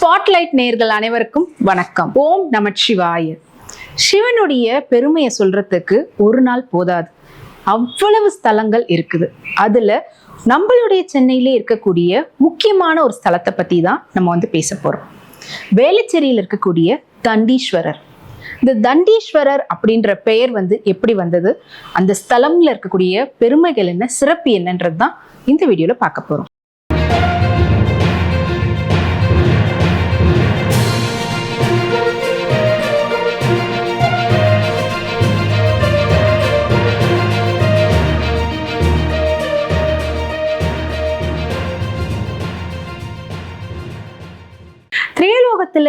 Spotlight நேர்கள் அனைவருக்கும் வணக்கம். ஓம் நமச்சிவாய சிவனுடைய பெருமையை சொல்றதுக்கு ஒரு நாள் போதாது. அவ்வளவு ஸ்தலங்கள் இருக்குது. அதுல நம்மளுடைய சென்னையிலே இருக்கக்கூடிய முக்கியமான ஒரு ஸ்தலத்தை பத்தி தான் நம்ம வந்து பேச போறோம். வேளச்சேரியில் இருக்கக்கூடிய தண்டீஸ்வரர். இந்த தண்டீஸ்வரர் அப்படின்ற பெயர் வந்து எப்படி வந்தது? அந்த ஸ்தலம்ல இருக்கக்கூடிய பெருமைகள் என்ன சிறப்பு என்னன்றது தான் இந்த வீடியோல பார்க்க போறோம்.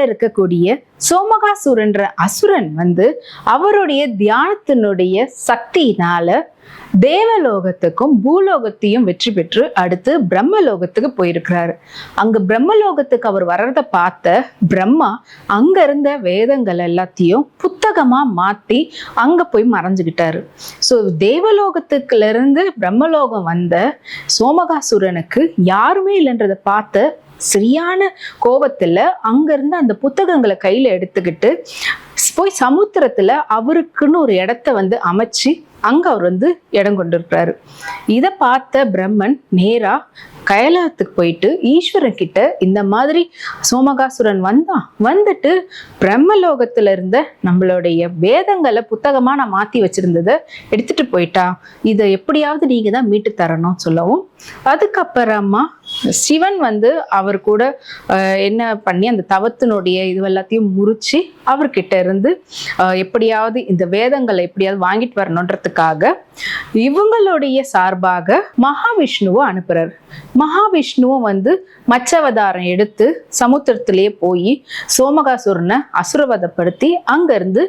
இருக்கக்கூடிய சோமகாசுரன்ற அசுரன் வந்து அவருடைய தியானத்தினுடைய சக்தியினால தேவலோகத்துக்கும் பூலோகத்தையும் வெற்றி பெற்று அடுத்து பிரம்மலோகத்துக்கு போயிருக்கிறாரு. அங்க பிரம்மலோகத்துக்கு அவர் வர்றதை பார்த்த பிரம்மா அங்க இருந்த வேதங்கள் எல்லாத்தையும் புத்தகமா மாத்தி அங்க போய் மறைஞ்சுக்கிட்டாரு. ஸோ தேவலோகத்துக்குல இருந்து பிரம்மலோகம் வந்த சோமகாசுரனுக்கு யாருமே இல்லைன்றதை பார்த்த சரியான கோபத்தில் அங்கேருந்து அந்த புத்தகங்களை கையில் எடுத்துக்கிட்டு போய் சமுத்திரத்தில் அவருக்குன்னு ஒரு இடத்த வந்து அமைச்சு அங்கே அவர் வந்து இடம் கொண்டிருக்கிறாரு. இதை பார்த்த பிரம்மன் நேரா கைலாயத்துக்கு போயிட்டு ஈஸ்வரன் கிட்ட இந்த மாதிரி சோமகாசுரன் வந்தான் வந்துட்டு பிரம்மலோகத்துல இருந்த நம்மளுடைய வேதங்களை புத்தகமா நான் மாத்தி வச்சிருந்ததை எடுத்துட்டு போயிட்டா. இதை எப்படியாவது நீங்க தான் மீட்டு தரணும் சொல்லவும் அதுக்கப்புறமா சிவன் வந்து அவர் கூட என்ன பண்ணி அந்த தவத்தினுடைய இது எல்லாத்தையும் முறிச்சு அவர்கிட்ட இருந்து எப்படியாவது இந்த வேதங்களை எப்படியாவது வாங்கிட்டு வரணுன்றதுக்காக இவங்களுடைய சார்பாக மகாவிஷ்ணுவை அனுப்புறாரு. மகாவிஷ்ணுவும் வந்து மச்சவதாரம் எடுத்து சமுத்திரத்திலேயே போய் சோமகாசுரனை அசுரவதப்படுத்தி அங்கிருந்து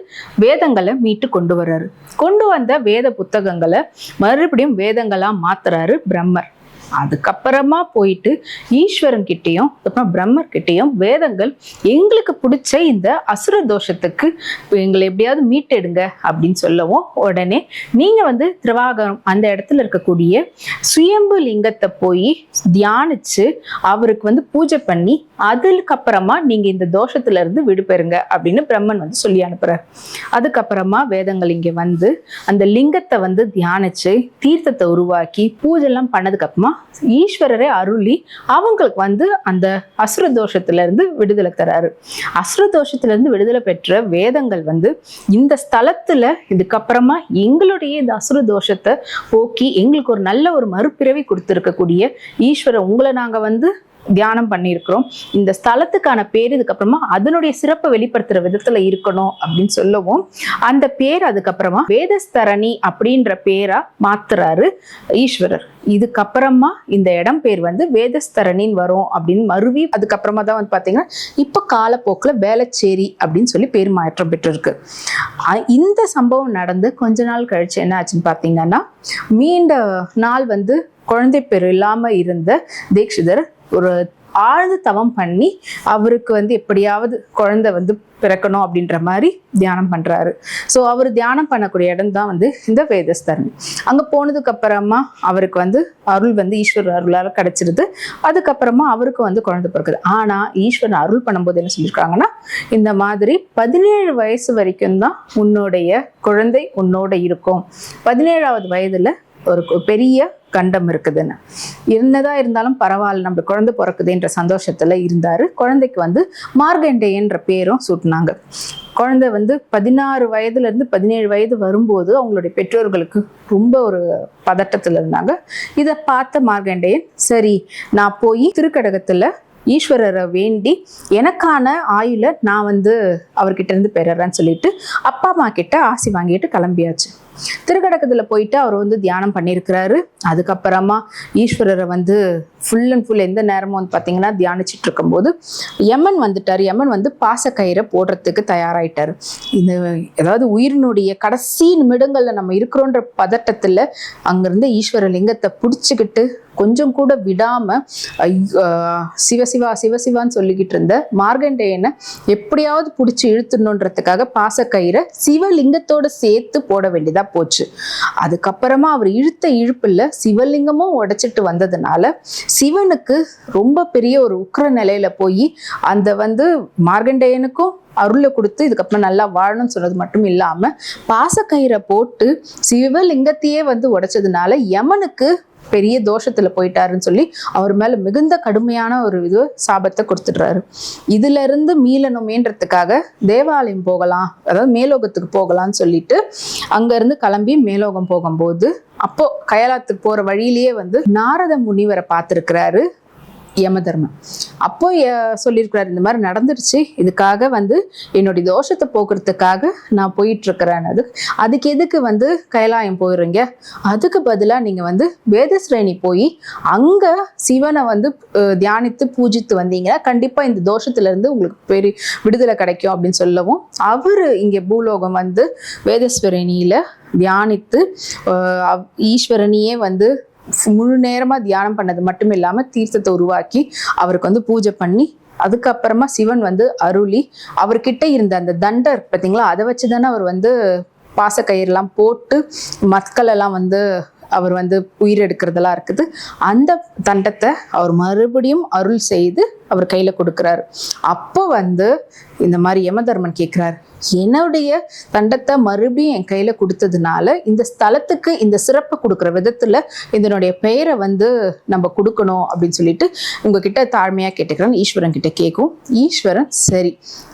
வேதங்களை மீட்டு கொண்டு வர்றாரு. கொண்டு வந்த வேத புத்தகங்களை மறுபடியும் வேதங்களா மாத்துறாரு பிரம்மர். அதுக்கப்புறமா போயிட்டு ஈஸ்வரன் கிட்டேயும் அப்புறம் பிரம்மர் கிட்டேயும் வேதங்கள் எங்களுக்கு பிடிச்ச இந்த அசுர தோஷத்துக்கு எங்களை எப்படியாவது மீட்டெடுங்க அப்படின்னு சொல்லவும் உடனே நீங்க வந்து திருவாகரம் அந்த இடத்துல இருக்கக்கூடிய சுயம்பு லிங்கத்தை போய் தியானிச்சு அவருக்கு வந்து பூஜை பண்ணி அதுக்கப்புறமா நீங்க இந்த தோஷத்துல இருந்து விடுபெறுங்க அப்படின்னு பிரம்மன் வந்து சொல்லி அனுப்புறாரு. அதுக்கப்புறமா வேதங்கள் இங்க வந்து அந்த லிங்கத்தை வந்து தியானிச்சு தீர்த்தத்தை உருவாக்கி பூஜை எல்லாம் பண்ணதுக்கு அப்புறமா ஈஸ்வரரை அருளி அவங்களுக்கு வந்து அந்த அசுர தோஷத்துல இருந்து விடுதலை தராரு. அசுர தோஷத்துல இருந்து விடுதலை பெற்ற வேதங்கள் வந்து இந்த ஸ்தலத்துல இதுக்கப்புறமா எங்களுடைய இந்த அசுர தோஷத்தை போக்கி எங்களுக்கு ஒரு நல்ல ஒரு மறுபிறவி கொடுத்துருக்கக்கூடிய ஈஸ்வரர். உங்களை நாங்கள் வந்து தியானம் பண்ணியிருக்கிறோம். இந்த ஸ்தலத்துக்கான பேர் இதுக்கப்புறமா அதனுடைய சிறப்பை வெளிப்படுத்துற விதத்துல இருக்கணும் அப்படின்னு சொல்லவும் அந்த பேர் அதுக்கப்புறமா வேதஸ்தரணி அப்படின்ற பேரா மாத்துறாரு ஈஸ்வரர். இதுக்கப்புறமா இந்த இடம் பேர் வந்து வேதஸ்தரணின்னு வரும் அப்படின்னு மறுவி அதுக்கப்புறமா தான் வந்து பார்த்தீங்கன்னா இப்போ காலப்போக்கில் வேளச்சேரி அப்படின்னு சொல்லி பேர் மாற்றம் பெற்றிருக்கு. இந்த சம்பவம் நடந்து கொஞ்ச நாள் கழிச்சு என்ன ஆச்சுன்னு பார்த்தீங்கன்னா மீண்ட நாள் வந்து குழந்தை பேர் இல்லாமல் இருந்த தீக்ஷிதர் ஒரு ஆழ்ந்த தவம் பண்ணி அவருக்கு வந்து எப்படியாவது குழந்தை வந்து பிறக்கணும் அப்படின்ற மாதிரி தியானம் பண்றாரு. ஸோ அவர் தியானம் பண்ணக்கூடிய இடம் தான் வந்து இந்த வேதஸ்தரணி அங்கே போனதுக்கு அப்புறமா அவருக்கு வந்து அருள் வந்து ஈஸ்வர அருளால் கிடைச்சிருது. அதுக்கப்புறமா அவருக்கு வந்து குழந்தை பிறக்குது. ஆனால் ஈஸ்வரன் அருள் பண்ணும்போது என்ன சொல்லியிருக்காங்கன்னா இந்த மாதிரி பதினேழு வயசு வரைக்கும் தான் உன்னுடைய குழந்தை உன்னோட இருக்கும். பதினேழாவது வயதுல ஒரு பெரிய கண்டம் இருக்குதுன்னு. என்னதான் இருந்தாலும் பரவாயில்ல நம்ம குழந்தை பிறக்குதுன்ற சந்தோஷத்துல இருந்தாரு. குழந்தைக்கு வந்து மார்கண்டேயன்ற பேரும் சூட்டினாங்க. குழந்தை வந்து பதினாறு வயதுல இருந்து பதினேழு வயது வரும்போது அவங்களுடைய பெற்றோர்களுக்கு ரொம்ப ஒரு பதட்டத்துல இருந்தாங்க. இதை பார்த்த மார்கண்டேயன் சரி நான் போய் திருக்கடகத்துல ஈஸ்வரரை வேண்டி எனக்கான ஆயுளை நான் வந்து அவர்கிட்ட இருந்து பெறறேன்னு சொல்லிட்டு அப்பா அம்மா கிட்ட ஆசி வாங்கிட்டு கிளம்பியாச்சு. திருக்கடக்கத்தில் போயிட்டு அவர் வந்து தியானம் பண்ணியிருக்கிறாரு. அதுக்கப்புறமா ஈஸ்வரரை வந்து ஃபுல் அண்ட் ஃபுல் எந்த நேரமும் வந்து பார்த்தீங்கன்னா தியானிச்சுட்டு இருக்கும்போது யமன் வந்துட்டார். யமன் வந்து பாசக்கயிறை போடுறதுக்கு தயாராயிட்டார். இந்த அதாவது உயிரினுடைய கடைசி நிமிடங்களில் நம்ம இருக்கிறோன்ற பதட்டத்தில் அங்கேருந்து ஈஸ்வர லிங்கத்தை பிடிச்சிக்கிட்டு கொஞ்சம் கூட விடாம சிவசிவா சிவசிவான்னு சொல்லிக்கிட்டு இருந்த மார்கண்டேயனை எப்படியாவது பிடிச்சி இழுத்துடணுன்றதுக்காக பாசக்கயிறை சிவலிங்கத்தோட சேர்த்து போட வேண்டியதா போச்சு. அதுக்கப்புறமா அவர் இழுத்த இழுப்புல சிவலிங்கமும் உடைச்சிட்டு வந்ததுனால சிவனுக்கு ரொம்ப பெரிய ஒரு உக்கிர நிலையில போய் அந்த வந்து மார்கண்டேயனுக்கும் அருளை கொடுத்து இதுக்கப்புறம் நல்லா வாழணும்னு சொன்னது மட்டும் இல்லாம பாசக்கயிறை போட்டு சிவலிங்கத்தையே வந்து உடைச்சதுனால யமனுக்கு பெரிய தோஷத்துல போயிட்டாருன்னு சொல்லி அவர் மேல மிகுந்த கடுமையான ஒரு இது சாபத்தை கொடுத்துடுறாரு. இதுல இருந்து மீளணுமேன்றதுக்காக தேவாலயம் போகலாம் அதாவது மேலோகத்துக்கு போகலாம்னு சொல்லிட்டு அங்க இருந்து கிளம்பி மேலோகம் போகும்போது அப்போ கயலாத்துக்கு போற வழியிலேயே வந்து நாரத முனிவரை பார்த்திருக்கிறாரு. யமதர்மன் அப்போ சொல்லியிருக்கிறார் சொல்லியிருக்கிறாரு இந்த மாதிரி நடந்துருச்சு. இதுக்காக வந்து என்னுடைய தோஷத்தை போக்குறதுக்காக நான் போயிட்டு இருக்கிறேன் அது. அதுக்கு எதுக்கு வந்து கைலாயம் போயிடுறீங்க அதுக்கு பதிலாக நீங்கள் வந்து வேதஸ்ரேணி போய் அங்கே சிவனை வந்து தியானித்து பூஜித்து வந்தீங்கன்னா கண்டிப்பாக இந்த தோஷத்துலேருந்து உங்களுக்கு பெரிய விடுதலை கிடைக்கும் அப்படின்னு சொல்லவும் அவர் இங்கே பூலோகம் வந்து வேதஸ்வரணியில் தியானித்து ஈஸ்வரனியே அவ்- வந்து முழு நேரமாக தியானம் பண்ணது மட்டும் இல்லாமல் தீர்த்தத்தை உருவாக்கி அவருக்கு வந்து பூஜை பண்ணி அதுக்கப்புறமா சிவன் வந்து அருளி அவர்கிட்ட இருந்த அந்த தண்டர் பார்த்தீங்களா அதை வச்சு தானே அவர் வந்து பாசக்கயிறுலாம் போட்டு மக்களெல்லாம் வந்து அவர் வந்து உயிர் எடுக்கிறதெல்லாம் இருக்குது. அந்த தண்டத்தை அவர் மறுபடியும் அருள் செய்து அவர் கையில் கொடுக்குறாரு. அப்போ வந்து இந்த மாதிரி யமதர்மன் கேட்குறாரு என்னுடைய தண்டத்தை மறுபடியும் என் கையில் கொடுத்ததுனால இந்த ஸ்தலத்துக்கு இந்த சிறப்பு கொடுக்குற விதத்தில் இதனுடைய பெயரை வந்து நம்ம கொடுக்கணும் அப்படின்னு சொல்லிட்டு உங்ககிட்ட தாழ்மையாக கேட்டுக்கிறேன். ஈஸ்வரன் கிட்ட கேட்கும். ஈஸ்வரன் சரி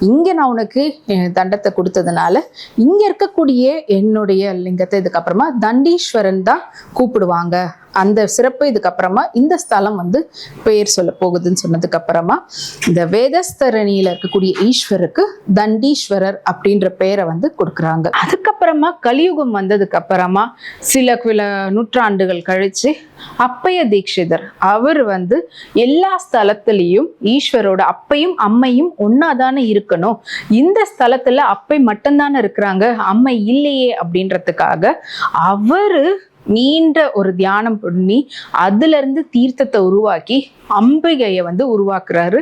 இங்கே நான் உனக்கு என் தண்டத்தை கொடுத்ததுனால இங்கே இருக்கக்கூடிய என்னுடைய லிங்கத்தை இதுக்கப்புறமா தண்டீஸ்வரன் தான் கூப்பிடுவாங்க அந்த சிறப்பு இதுக்கப்புறமா இந்த ஸ்தலம் வந்து பெயர் சொல்ல போகுதுன்னு சொன்னதுக்கு அப்புறமா இந்த வேதஸ்தரணியில இருக்கக்கூடிய ஈஸ்வருக்கு தண்டீஸ்வரர் அப்படின்ற பெயரை வந்து கொடுக்குறாங்க. அதுக்கப்புறமா கலியுகம் வந்ததுக்கு அப்புறமா சில சில நூற்றாண்டுகள் கழிச்சு அப்பைய தீட்சிதர் அவர் வந்து எல்லா ஸ்தலத்திலையும் ஈஸ்வரோட அப்பையும் அம்மையும் ஒன்னாதானே இருக்கணும். இந்த ஸ்தலத்துல அப்பை மட்டும்தானே இருக்கிறாங்க அம்மை இல்லையே அப்படின்றதுக்காக அவரு நீண்ட ஒரு தியானம் பண்ணி அதுலேருந்து தீர்த்தத்தை உருவாக்கி அம்பிகையை வந்து உருவாக்குறாரு.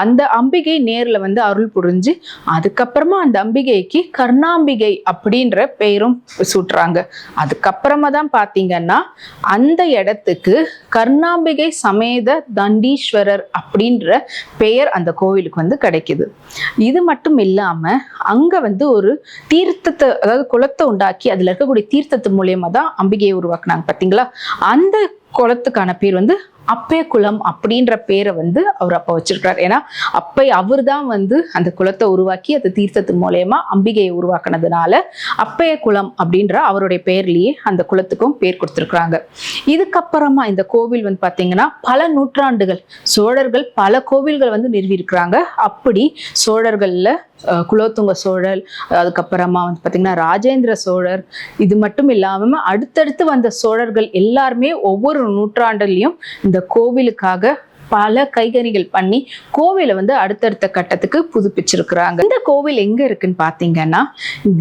அந்த அம்பிகை நேரில் வந்து அருள் புரிஞ்சு அதுக்கப்புறமா அந்த அம்பிகைக்கு கர்ணாம்பிகை அப்படின்ற பெயரும் சூட்டுறாங்க. அதுக்கப்புறமா தான் பார்த்தீங்கன்னா அந்த இடத்துக்கு கர்ணாம்பிகை சமேத தண்டீஸ்வரர் அப்படின்ற பெயர் அந்த கோவிலுக்கு வந்து கிடைக்குது. இது மட்டும் இல்லாமல் அங்கே வந்து ஒரு தீர்த்தத்தை அதாவது குளத்தை உண்டாக்கி அதில் இருக்கக்கூடிய தீர்த்தத்து மூலயமா தான் அம்பிகையை உருவாக்குனாங்க பார்த்தீங்களா அந்த குளத்துக்கான பேர் வந்து அப்பே குளம் அப்படின்ற பேரை வந்து அவர் அப்போ வச்சிருக்கிறார். ஏன்னா அப்பை அவர் தான் வந்து அந்த குளத்தை உருவாக்கி அந்த தீர்த்தத்து மூலயமா அம்பிகையை உருவாக்குனதுனால அப்பைய குளம் அப்படின்ற அவருடைய பெயர்லேயே அந்த குளத்துக்கும் பேர் கொடுத்துருக்குறாங்க. இதுக்கப்புறமா இந்த கோவில் வந்து பாத்தீங்கன்னா பல நூற்றாண்டுகள் சோழர்கள் பல கோவில்கள் வந்து நிறுவியிருக்கிறாங்க. அப்படி சோழர்கள்ல குலோத்துங்க சோழர் அதுக்கப்புறமா வந்து பார்த்திங்கன்னா ராஜேந்திர சோழர் இது மட்டும் இல்லாமல் அடுத்தடுத்து வந்த சோழர்கள் எல்லாருமே ஒவ்வொரு நூற்றாண்டுலேயும் இந்த கோவிலுக்காக பல கைகறிகள் பண்ணி கோவிலை வந்து அடுத்தடுத்த கட்டத்துக்கு புதுப்பிச்சிருக்கிறாங்க. இந்த கோவில் எங்க இருக்குன்னு பாத்தீங்கன்னா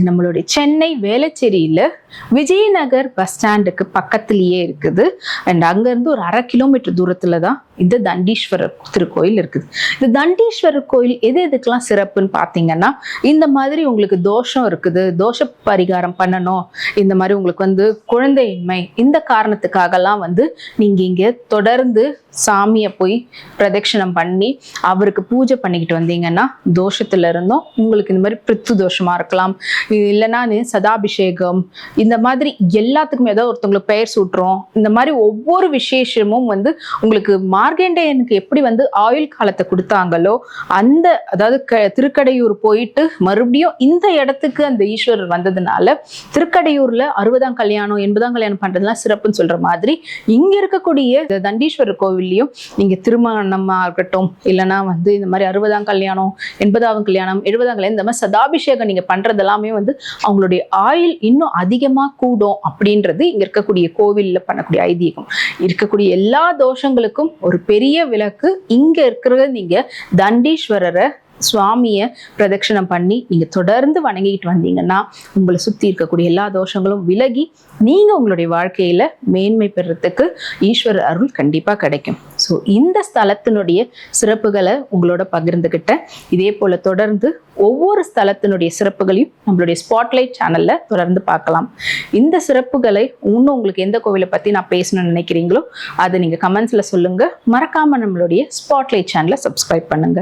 நம்மளுடைய சென்னை வேளச்சேரியில விஜயநகர் பஸ் ஸ்டாண்டுக்கு பக்கத்திலேயே இருக்குது. அண்ட் அங்கேருந்து ஒரு அரை கிலோமீட்டர் தூரத்துல தான் இந்த தண்டீஸ்வரர் திருக்கோயில் இருக்குது. இந்த தண்டீஸ்வரர் கோயில் எது எதுக்கெல்லாம் சிறப்புன்னு பார்த்தீங்கன்னா இந்த மாதிரி உங்களுக்கு தோஷம் இருக்குது தோஷ பரிகாரம் பண்ணணும் இந்த மாதிரி உங்களுக்கு வந்து குழந்தையின்மை இந்த காரணத்துக்காகலாம் வந்து நீங்கள் இங்கே தொடர்ந்து சாமியை போய் பிரதட்சணம் பண்ணி அவருக்கு பூஜை பண்ணிக்கிட்டு வந்தீங்கன்னா தோஷத்துல இருந்தும் உங்களுக்கு இந்த மாதிரி பிரித்து தோஷமா இருக்கலாம். இல்லைன்னா சதாபிஷேகம் இந்த மாதிரி எல்லாத்துக்குமே ஏதோ ஒருத்தவங்களுக்கு பெயர் சூட்டுறோம் இந்த மாதிரி ஒவ்வொரு விசேஷமும் வந்து உங்களுக்கு மா மார்கண்டேயனுக்கு எப்படி வந்து ஆயுள் காலத்தை கொடுத்தாங்களோ அந்த அதாவது க திருக்கடையூர் போயிட்டு மறுபடியும் இந்த இடத்துக்கு அந்த ஈஸ்வரர் வந்ததுனால திருக்கடையூர்ல அறுபதாம் கல்யாணம் எண்பதாம் கல்யாணம் பண்றதுலாம் சிறப்புன்னு சொல்ற மாதிரி இங்க இருக்கக்கூடிய தண்டீஸ்வரர் கோவில்லையும் நீங்க திருமணமா இருக்கட்டும் இல்லைன்னா வந்து இந்த மாதிரி அறுபதாம் கல்யாணம் எண்பதாம் கல்யாணம் எழுபதாம் கல்யாணம் இந்த மாதிரி சதாபிஷேகம் நீங்க பண்றது எல்லாமே வந்து அவங்களுடைய ஆயுள் இன்னும் அதிகமா கூடும் அப்படின்றது இங்க இருக்கக்கூடிய கோவில்ல பண்ணக்கூடிய ஐதீகம். இருக்கக்கூடிய எல்லா தோஷங்களுக்கும் ஒரு பெரிய விளக்கு இங்க இருக்கிறத நீங்க தண்டீஸ்வரரை சுவாமியை பிரதட்சணம் பண்ணி நீங்க தொடர்ந்து வணங்கிட்டு வந்தீங்கன்னா உங்களை சுத்தி இருக்கக்கூடிய எல்லா தோஷங்களும் விலகி நீங்க உங்களுடைய வாழ்க்கையில மேன்மை பெறத்துக்கு ஈஸ்வர அருள் கண்டிப்பா கிடைக்கும். ஸோ இந்த ஸ்தலத்தினுடைய சிறப்புகளை உங்களோட பகிர்ந்துக்கிட்டேன் இதே போல தொடர்ந்து ஒவ்வொரு ஸ்தலத்தினுடைய சிறப்புகளையும் நம்மளுடைய ஸ்பாட்லைட் சேனல்ல தொடர்ந்து பார்க்கலாம். இந்த சிறப்புகளை இன்னும் உங்களுக்கு எந்த கோவிலை பத்தி நான் பேசணும்னு நினைக்கிறீங்களோ அதை நீங்க கமெண்ட்ஸ்ல சொல்லுங்க. மறக்காம நம்மளுடைய ஸ்பாட்லைட் சேனலை சப்ஸ்கிரைப் பண்ணுங்க.